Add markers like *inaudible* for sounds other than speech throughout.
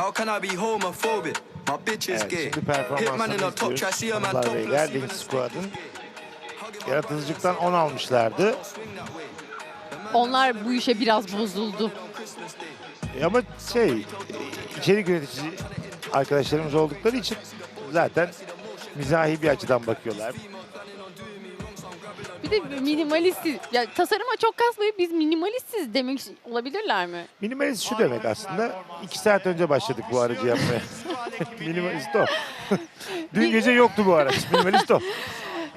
How can I be homophobic? My bitch is Evet, gay. şimdi Hitman in performanslarını a top try, see a izliyoruz. man Hanımlar beyler, topless. Link Squad'ın yaratıcılıktan 10 almışlardı. Onlar bu işe biraz bozuldu. E Ama şey, içerik üretici arkadaşlarımız oldukları için zaten mizahi bir açıdan bakıyorlar. Bir de minimalistiz. Ya tasarıma çok kasmayıp biz minimalistiz demek olabilirler mi? Minimalist şu demek aslında. iki saat önce başladık bu aracı yapmaya. *laughs* Minimalist o. *laughs* Dün gece yoktu bu araç. Minimalist o.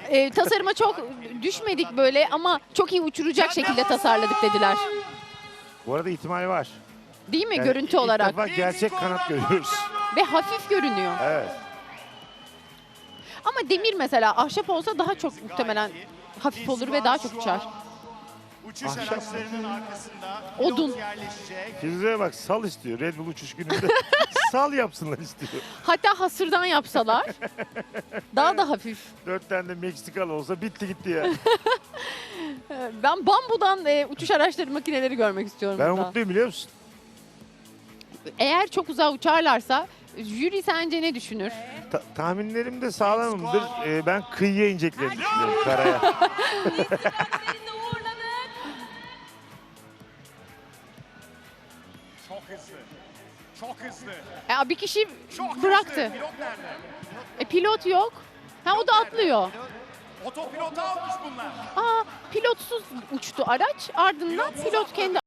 Ee, tasarıma çok düşmedik böyle ama çok iyi uçuracak şekilde tasarladık dediler. Bu arada ihtimal var. Değil mi Yani görüntü ilk olarak? defa gerçek kanat görüyoruz. Ve hafif görünüyor. Evet. Ama demir mesela ahşap olsa daha çok muhtemelen hafif olur ve daha çok uçar. Uçuş Ahşap. araçlarının arkasında Odun. pilot yerleşecek. Bak sal istiyor. Red Bull uçuş gününde *laughs* sal yapsınlar istiyor. Hatta hasırdan yapsalar *laughs* daha da hafif. Dört tane de Meksikalı olsa bitti gitti ya. Ee, *laughs* Ben bambudan e, uçuş araçları makineleri görmek istiyorum. Ben burada. umutluyum biliyor musun? Eğer çok uzağa uçarlarsa jüri sence ne düşünür? Ta- tahminlerim de sağlamımdır. Ee, ben kıyıya ineceklerini düşünüyorum karaya. *laughs* Çok hızlı. Çok hızlı. E, bir kişi Çok bıraktı. hızlı. Pilot nerede? E, pilot yok. Ha o da atlıyor. Otopilota almış bunlar. Aa pilotsuz uçtu araç. Ardından pilot kendi